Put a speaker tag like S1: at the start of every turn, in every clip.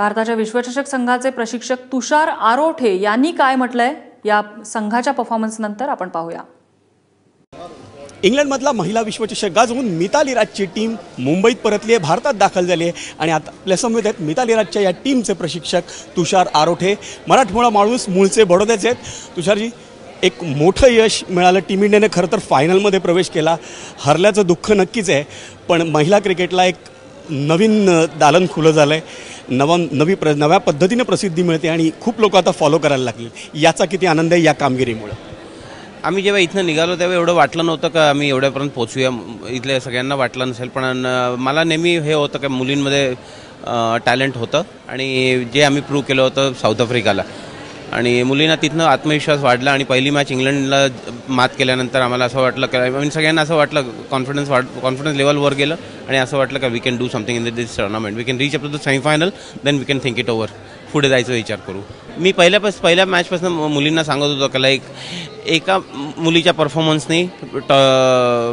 S1: भारताच्या विश्वचषक संघाचे प्रशिक्षक तुषार आरोठे यांनी काय म्हटलंय? या संघाच्या परफॉर्मन्स नंतर आपण पाहूया.
S2: इंग्लंडमधला महिला विश्वचषक गाजवून मिताली राजची टीम मुंबईत परतली आहे भारतात दाखल झाली आहे. आणि आता आपल्या समवेत आहेत मिताली राजच्या या टीमचे प्रशिक्षक तुषार आरोठे. मराठमोळा माणूस मूळचे बडोद्याचे आहेत. तुषारजी एक मोठं यश मिळालं टीम इंडियाने खरं तर फायनलमध्ये प्रवेश केला. हरल्याचं दुःख नक्कीच आहे पण महिला क्रिकेटला एक नवीन दालन खुलं झालं आहे नवन नवी प्र नव्या पद्धतीने प्रसिद्धी मिळते आणि खूप लोक आता फॉलो करायला लागली. याचा किती आनंद आहे या कामगिरीमुळे?
S3: आम्ही जेव्हा इथनं निघालो तेव्हा एवढं वाटलं नव्हतं का आम्ही एवढ्यापर्यंत पोचूया इथल्या सगळ्यांना वाटलं नसेल पण मला नेहमी हे होतं का मुलींमध्ये टॅलेंट होतं आणि जे आम्ही प्रूव्ह केलं होतं साऊथ आफ्रिकाला आणि मुलींना तिथनं आत्मविश्वास वाढला आणि पहिली मॅच इंग्लंडला मात केल्यानंतर आम्हाला असं वाटलं का I सगळ्यांना असं वाटलं कॉन्फिडन्स वाढ कॉन्फिडन्स लेवलवर गेलं आणि असं वाटलं का we can do something in this tournament we can reach up to the semifinal then we can think it over पुढे जायचा विचार करू. मी पहिल्यापास पहिल्या मॅचपासून मुलींना सांगत होतो का लाईक एका मुलीच्या परफॉर्मन्सनी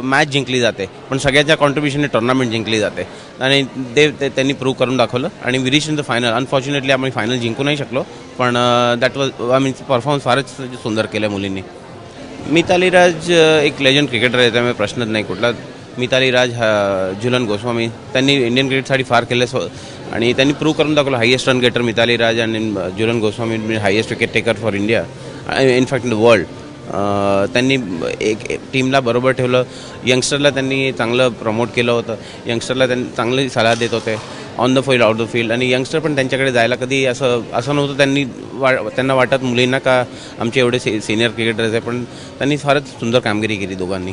S3: मॅच जिंकली जाते पण सगळ्याच्या कॉन्ट्रीब्युशनने टुर्नामेंट जिंकली जाते. आणि ते ते- त्यांनी प्रूव्ह करून दाखवलं. आणि we reach in the final unfortunately आम्ही फायनल जिंकू नाही शकलो. पण that was I mean performance फारच सुंदर केलं मुलींनी. मिताली राज एक लेजंड क्रिकेटर आहे त्यामुळे प्रश्नच नाही कुठला. मिताली राज हा झुलन गोस्वामी त्यांनी इंडियन क्रिकेटसाठी फार केलं स्व आणि त्यांनी प्रूव्ह करून दाखवलं highest run getter Mithali Raj आणि Jhulan Goswami highest wicket taker for India in fact in the world त्यांनी एक टीमला बरोबर ठेवलं. यंगस्टरला त्यांनी चांगलं प्रमोट केलं होतं. यंगस्टरला त्यांनी चांगली सलाह देत होते. On the field out the field आणि यंगस्टर पण त्यांच्याकडे जायला कधी असं असं नव्हतं त्यांनी वा त्यांना वाटत मुलींना का आमचे एवढे से सिनियर क्रिकेटर्स आहे. पण त्यांनी फारच सुंदर कामगिरी केली दोघांनी.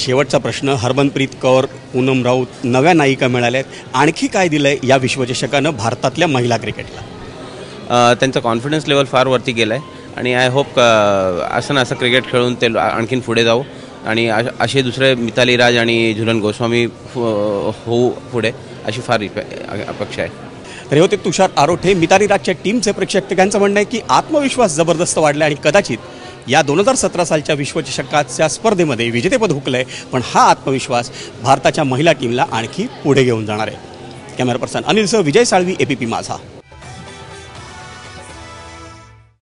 S2: शेवटचा प्रश्न हरमनप्रीत कौर पूनम राऊत नव्या नायिका मिळाल्यात. आणखी काय दिलंय या विश्वचषकानं भारतातल्या महिला क्रिकेटला
S3: त्यांचं कॉन्फिडन्स लेवल फार वरती गेलं आहे आणि आय होप uh, असं ना असं क्रिकेट खेळून ते आणखीन पुढे जाऊ. आणि असे दुसरे मिताली राज आणि झुलन गोस्वामी होऊ पुढे अशी फार अपेक्षा आहे.
S2: तर हे होते तुषार आरोठे. मिताली राजच्या टीमचे प्रेक्षक त्यांचं म्हणणं आहे की आत्मविश्वास जबरदस्त वाढला आणि कदाचित या दोन हजार सतरा सालच्या विश्वचषकाच्या स्पर्धेमध्ये विजेतेपद हुकलंय पण हा आत्मविश्वास भारताच्या महिला टीमला आणखी पुढे घेऊन जाणार आहे. कॅमेरा पर्सन अनिल सह विजय साळवी एपीपी माझा.